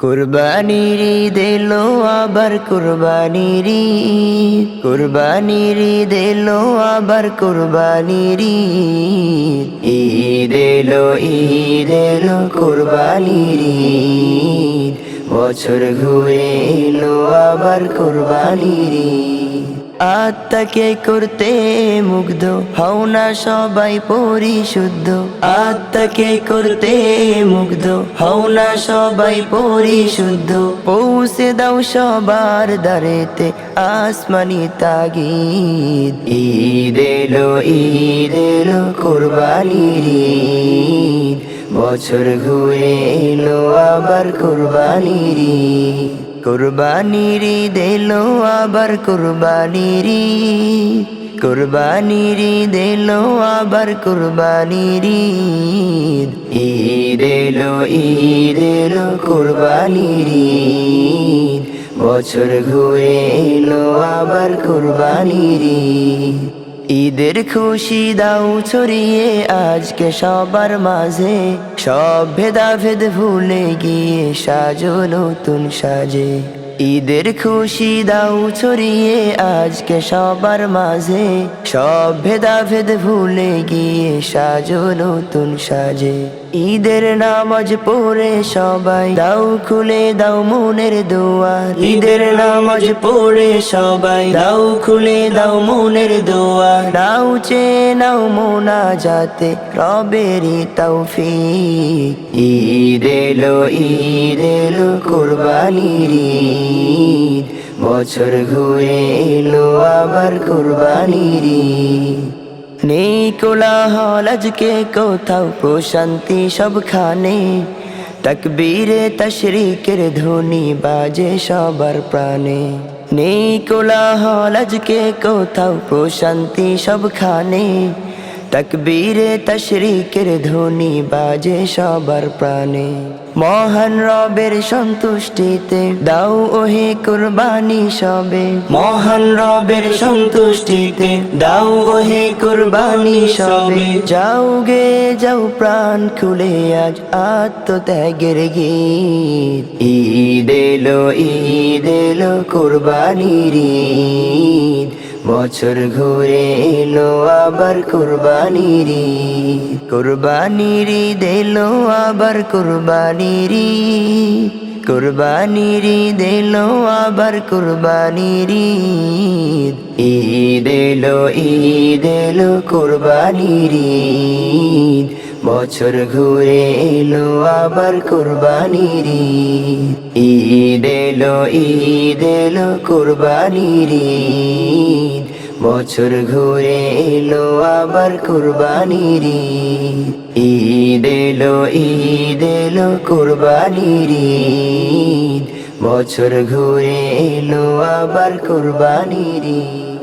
কুরবানির দেলো আবার কুরবানির। কুরবানির দেলো আবার কুরবানির ঈদ। এলো ঈদ এলো কুরবানির। বছর ঘুরে এলো আবার কুরবানির। আত্মাকে করতে মুগ্ধ হও না সবাই পরিশুদ্ধ। আত্মাকে করতে মুগ্ধ হও না সবাই পরিশুদ্ধ। পৌঁছে দাও সবার দারেতে আসমানি তাগিদ। ঈদ এলো ঈদ এলো কোরবানির ঈদ। বছর ঘুরে এলো আবার কোরবানির কুরবানির দিল আবার কুরবানির। কুরবানির দিল আবার কুরবানির ঈদ। এলো ঈদ এলো কুরবানির। বছর ঘুরে এলো আবার কুরবানির। ঈদের খুশি দাও ছড়িয়ে আজকে সবার মাঝে। সব ভেদাভেদ ভুলে গিয়ে সাজো নতুন সাজে। ঈদের খুশি দাও ছড়িয়ে আজকে সবার মাঝে। সব ভেদাভেদ ভুলে গিয়ে সাজো নতুন সাজে। ঈদের নামাজ পড়ে সবাই দাও, খুলে দাও মনের দোয়ার ঈদের নামাজ পড়ে সবাই দাও, খুলে দাও মনের দোয়ার নাও চে নাও মোনা যাতে রবেরি তৌফিক। ঈদ এলো ঈদ এলো বছর ঘুরে এলো, আবার কোরবানির ঈদ। নেই কোলাহল আজকে কোথাও, প্রশান্তি সবখানে। তকবীরে তশরিকের ধ্বনি বাজে সবার প্রাণে। নেই কোলাহল আজকে কোথাও, প্রশান্তি সবখানে। তকবীরে তশরিকের ধ্বনি বাজে সবার প্রাণে। মহান রবের সন্তুষ্টিতে দাও ওহে কুরবানি সবে। মহান রবের সন্তুষ্টিতে দাও ওহে কুরবানি সবে। যাও গে যাও প্রাণ খুলে আজ আত্মত্যাগের গীত। ঈদ এলো ঈদ এলো কুরবানির ঈদ। বছর ঘুরে এলো আবার কুরবানির। কুরবানির ঈদ এলো আবার কুরবানির। কুরবানির ঈদ এলো আবার কুরবানির ঈদ। এলো ঈদ এলো কুরবানির। বছর ঘুরে এলো আবার কুরবানির ঈদ। এলো ঈদ এলো কুরবানির। বছর ঘুরে এলো আবার কুরবানির ঈদ। এলো ঈদ এলো কুরবানির। বছর ঘুরে এলো আবার কুরবানির।